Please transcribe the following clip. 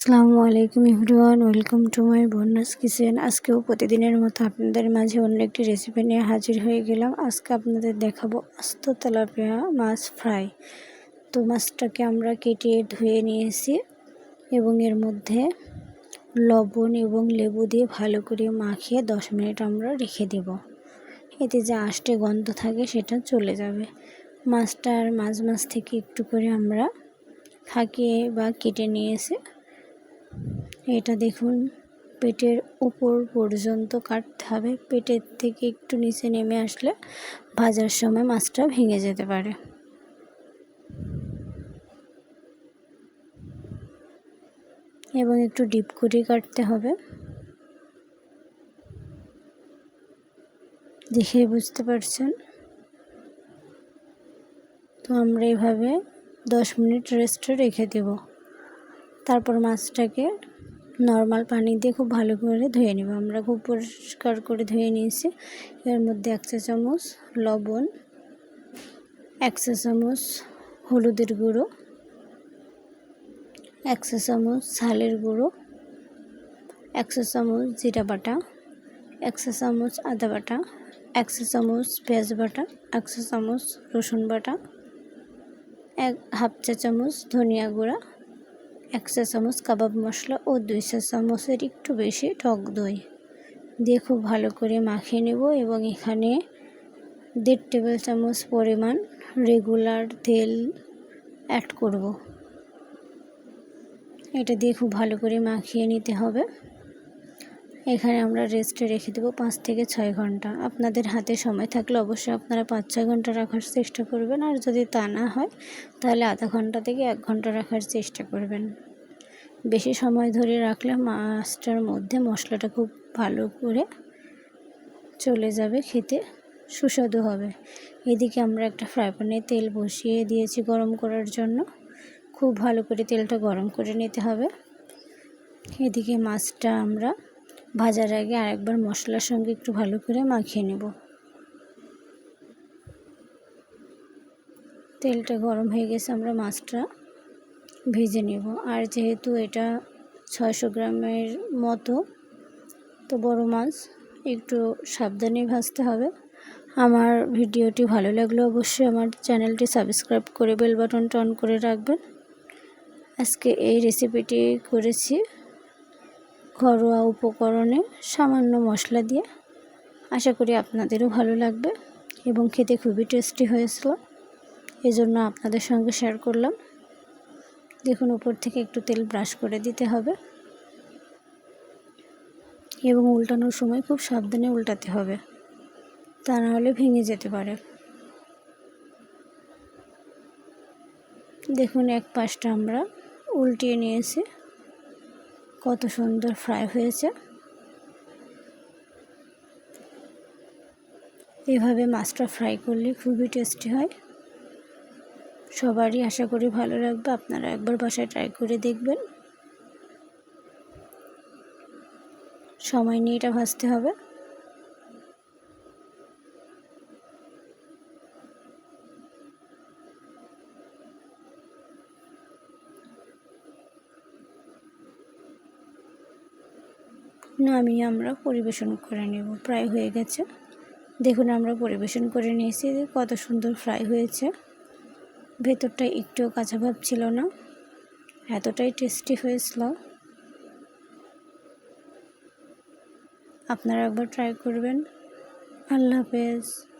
আসসালামু আলাইকুম everyone, welcome to my Bonya's kitchen. আজকেও প্রতিদিনের মতো আপনাদের মাঝে অন্য একটি রেসিপি নিয়ে হাজির হয়ে গেলাম। আজকে আপনাদের দেখাবো আস্ত তেলাপিয়া মাছ ফ্রাই। তো মাছটাকে আমরা কেটে ধুয়ে নিয়েছি এবং এর মধ্যে লবণ এবং লেবু দিয়ে ভালো করে মাখিয়ে দশ মিনিট আমরা রেখে দেব। এতে যে আষ্টে গন্ধ থাকে সেটা চলে যাবে। মাছটার মাছ মাছ থেকে একটু করে আমরা থাকিয়ে বা কেটে নিয়েছি। এটা দেখুন, পেটের উপর পর্যন্ত কাটতে হবে। পেটের থেকে একটু নিচে নেমে আসলে ভাজার সময় মাছটা ভেঙে যেতে পারে। এবং একটু ডিপ করে কাটতে হবে। দেখে বুঝতে পারছেন? তো আমরা এভাবে দশ মিনিট রেস্টে রেখে দেব। তারপর মাছটাকে নর্মাল পানি দিয়ে খুব ভালো করে ধুয়ে নেব। আমরা খুব পরিষ্কার করে ধুয়ে নিয়েছি। এর মধ্যে এক চা চামচ লবণ, এক চা চামচ হলুদের গুঁড়ো, এক চা চামচ ঝালের গুঁড়ো, এক চা চামচ জিরা বাটা, এক চা চামচ আদা বাটা, এক চা চামচ পেঁয়াজ বাটা, এক চা চামচ রসুন বাটা, এক হাফ চা চামচ ধনিয়া গুঁড়া এক চা চামচ কাবাব মশলা ও দুই চা চামচের একটু বেশি টক দই দিয়ে খুব ভালো করে মাখিয়ে নেব এবং এখানে দেড় টেবিল চামচ পরিমাণ রেগুলার তেল অ্যাড করব। এটা দিয়ে খুব ভালো করে মাখিয়ে নিতে হবে। এখানে আমরা রেস্টে রেখে দেবো পাঁচ থেকে ছয় ঘণ্টা। আপনাদের হাতে সময় থাকলে অবশ্যই আপনারা পাঁচ ছয় ঘণ্টা রাখার চেষ্টা করবেন। আর যদি তা না হয়, তাহলে আধা ঘণ্টা থেকে এক ঘণ্টা রাখার চেষ্টা করবেন। বেশি সময় ধরে রাখলে মাছটার মধ্যে মশলাটা খুব ভালো করে চলে যাবে, খেতে সুস্বাদু হবে। এদিকে আমরা একটা ফ্রাই প্যানে তেল বসিয়ে দিয়েছি গরম করার জন্য। খুব ভালো করে তেলটা গরম করে নিতে হবে। এদিকে মাছটা আমরা ভাজার আগে আরেকবার মশলার সঙ্গে একটু ভালো করে মাখিয়ে নেব। তেলটা গরম হয়ে গেছে, আমরা মাছটা ভেজে নেব। আর যেহেতু এটা ছয়শো গ্রামের মতো, তো বড় মাছ একটু সাবধানে ভাজতে হবে। আমার ভিডিওটি ভালো লাগলে অবশ্যই আমার চ্যানেলটি সাবস্ক্রাইব করে বেল বাটনটা অন করে রাখবেন। আজকে এই রেসিপিটি করেছি। ঘরোয়া উপকরণে সামান্য মশলা দিয়ে আশা করি আপনাদেরও ভালো লাগবে এবং খেতে খুবই টেস্টি হয়েছিল। এজন্য আপনাদের সঙ্গে শেয়ার করলাম। দেখুন, উপর থেকে একটু তেল ব্রাশ করে দিতে হবে। এবং উল্টানোর সময় খুব সাবধানে উল্টাতে হবে। তা না হলে ভেঙে যেতে পারে। দেখুন, এক পাশটা আমরা উল্টিয়ে নিয়েছি। কত সুন্দর ফ্রাই হয়েছে। এভাবে মাছটা ফ্রাই করলে খুবই টেস্টি হয়। সবারই আশা করি ভালো লাগবে, আপনারা একবার বাসায় ট্রাই করে দেখবেন। সময় নিয়ে এটা ভাজতে হবে। নামিয়ে আমরা পরিবেশন করে নেব। প্রায় হয়ে গেছে। দেখুন, আমরা পরিবেশন করে নিয়েছি। কত সুন্দর ফ্রাই হয়েছে। ভেতরটা একটুও কাঁচা ভাব ছিল না। এতটাই টেস্টি হয়েছিল। আপনারা একবার ট্রাই করবেন। আল্লাহ হাফেজ।